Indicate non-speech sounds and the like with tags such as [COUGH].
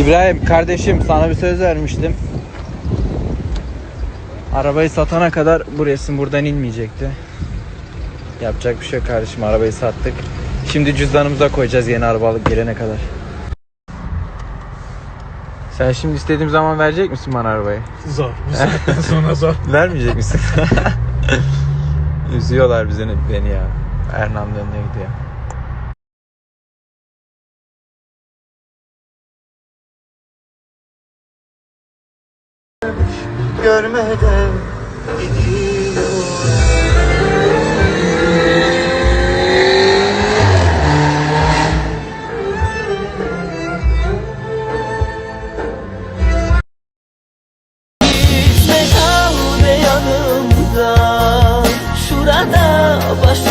İbrahim kardeşim sana bir söz vermiştim. Arabayı satana kadar bu resim buradan inmeyecekti. Yapacak bir şey yok kardeşim arabayı sattık. Şimdi cüzdanımıza koyacağız yeni araba alıp gelene kadar. Sen şimdi istediğim zaman verecek misin bana arabayı? Zor. Bu saatten sonra zor. [LAUGHS] Vermeyecek misin? [LAUGHS] Üzüyorlar bizi beni ya. Ernam önüne gidiyor. görmeden gidiyor. Gitme kal be yanımda, şurada baş